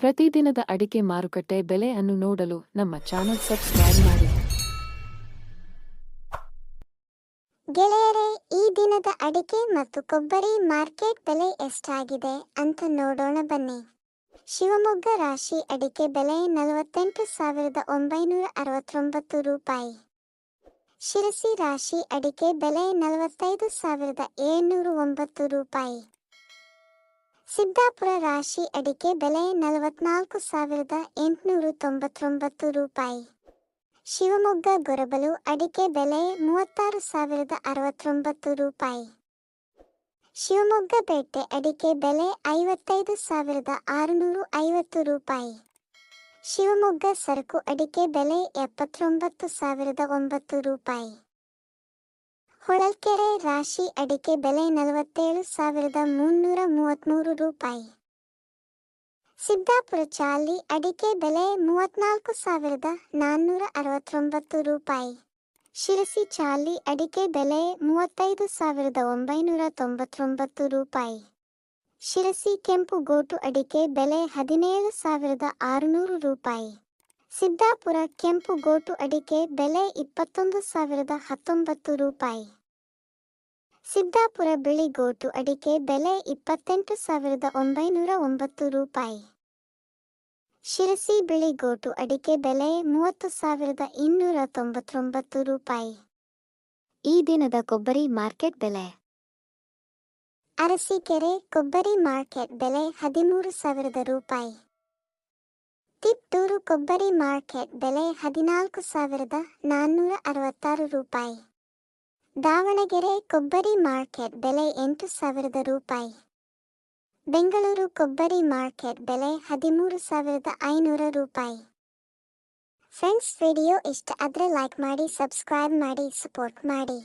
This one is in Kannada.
ಪ್ರತಿದಿನದ ಅಡಿಕೆ ಮಾರುಕಟ್ಟೆ ಬೆಲೆ ಅನ್ನು ನೋಡಲು ನಮ್ಮ ಚಾನೆಲ್ ಸಬ್ಸ್ಕ್ರೈಬ್ ಮಾಡಿ. ಗೆಳೆಯರೇ, ಈ ದಿನದ ಅಡಿಕೆ ಮತ್ತು ಕೊಬ್ಬರಿ ಮಾರ್ಕೆಟ್ ಬೆಲೆ ಎಷ್ಟಾಗಿದೆ ಅಂತ ನೋಡೋಣ ಬನ್ನಿ. ಶಿವಮೊಗ್ಗ ರಾಶಿ ಅಡಿಕೆ ಬೆಲೆ ನಲವತ್ತೆಂಟು ಸಾವಿರದ ಒಂಬೈನೂರ ಅರವತ್ತೊಂಬತ್ತು ರೂಪಾಯಿ. ಶಿರಸಿ ರಾಶಿ ಅಡಿಕೆ ಬೆಲೆ ನಲವತ್ತೈದು ಸಾವಿರದ ಏಳ್ನೂರ ಒಂಬತ್ತು ರೂಪಾಯಿ. ಸಿದ್ದಾಪುರ ರಾಶಿ ಅಡಿಕೆ ಬೆಲೆ ನಲವತ್ನಾಲ್ಕು ಸಾವಿರದ ಎಂಟುನೂರು ತೊಂಬತ್ತೊಂಬತ್ತು ರೂಪಾಯಿ. ಶಿವಮೊಗ್ಗ ಗೊರಬಲು ಅಡಿಕೆ ಬೆಲೆ ಮೂವತ್ತಾರು ಸಾವಿರದ ಅರವತ್ತೊಂಬತ್ತು ರೂಪಾಯಿ. ಶಿವಮೊಗ್ಗ ಪೇಟೆ ಅಡಿಕೆ ಬೆಲೆ ಐವತ್ತೈದು ಸಾವಿರದ ಆರುನೂರು ಐವತ್ತು ರೂಪಾಯಿ. ಶಿವಮೊಗ್ಗ ಸರಕು ಅಡಿಕೆ ಬೆಲೆ ಎಪ್ಪತ್ತೊಂಬತ್ತು ಸಾವಿರದ ಒಂಬತ್ತು ರೂಪಾಯಿ. ಹೊಳಲ್ಕೆರೆ ರಾಶಿ ಅಡಿಕೆ ಬೆಲೆ ನಲವತ್ತೇಳು ಸಾವಿರದ ಮುನ್ನೂರ ಮೂವತ್ತ್ಮೂರು ರೂಪಾಯಿ. ಸಿದ್ದಾಪುರ ಚಾಲಿ ಅಡಿಕೆ ಬೆಲೆ ಮೂವತ್ನಾಲ್ಕು ಸಾವಿರದ ನಾನ್ನೂರ ಅರವತ್ತೊಂಬತ್ತು ರೂಪಾಯಿ. ಶಿರಸಿ ಚಾಲಿ ಅಡಿಕೆ ಬೆಲೆ ಮೂವತ್ತೈದು ಸಾವಿರದ ಒಂಬೈನೂರ ತೊಂಬತ್ತೊಂಬತ್ತು ರೂಪಾಯಿ. ಶಿರಸಿ ಕೆಂಪು ಗೋಟು ಅಡಿಕೆ ಬೆಲೆ ಹದಿನೇಳು ಸಾವಿರದ ಆರುನೂರು ರೂಪಾಯಿ. ಸಿದ್ದಾಪುರ ಕೆಂಪು ಗೋಟು ಅಡಿಕೆ ಬೆಲೆ ಇಪ್ಪತ್ತೊಂದು ಸಾವಿರದ ಹತ್ತೊಂಬತ್ತು ರೂಪಾಯಿ. ಸಿದ್ದಾಪುರ ಬಿಳಿ ಗೋಟು ಅಡಿಕೆ ಬೆಲೆ ಇಪ್ಪತ್ತೆಂಟು ಸಾವಿರದ ಒಂಬೈನೂರ ಒಂಬತ್ತು ರೂಪಾಯಿ. ಶಿರಸಿ ಬಿಳಿ ಗೋಟು ಅಡಿಕೆ ಬೆಲೆ ಮೂವತ್ತು ಸಾವಿರದ ಇನ್ನೂರ ತೊಂಬತ್ತೊಂಬತ್ತು ರೂಪಾಯಿ. ಈ ದಿನದ ಕೊಬ್ಬರಿ ಮಾರ್ಕೆಟ್ ಬೆಲೆ. ಅರಸೀಕೆರೆ ಕೊಬ್ಬರಿ ಮಾರ್ಕೆಟ್ ಬೆಲೆ ಹದಿಮೂರು ಸಾವಿರದ ರೂಪಾಯಿ. ತಿಪ್ಟೂರು ಕೊಬ್ಬರಿ ಮಾರ್ಕೆಟ್ ಬೆಲೆ ಹದಿನಾಲ್ಕು ಸಾವಿರದ ನಾನ್ನೂರ ಅರವತ್ತಾರು ರೂಪಾಯಿ. ದಾವಣಗೆರೆ ಕೊಬ್ಬರಿ ಮಾರ್ಕೆಟ್ ಬೆಲೆ ಎಂಟು ಸಾವಿರದ ರೂಪಾಯಿ. ಬೆಂಗಳೂರು ಕೊಬ್ಬರಿ ಮಾರ್ಕೆಟ್ ಬೆಲೆ ಹದಿಮೂರು ಸಾವಿರದ ಐನೂರ ರೂಪಾಯಿ. ಫ್ರೆಂಡ್ಸ್, ವಿಡಿಯೋ ಇಷ್ಟ ಆದರೆ ಲೈಕ್ ಮಾಡಿ, ಸಬ್ಸ್ಕ್ರೈಬ್ ಮಾಡಿ, ಸಪೋರ್ಟ್ ಮಾಡಿ.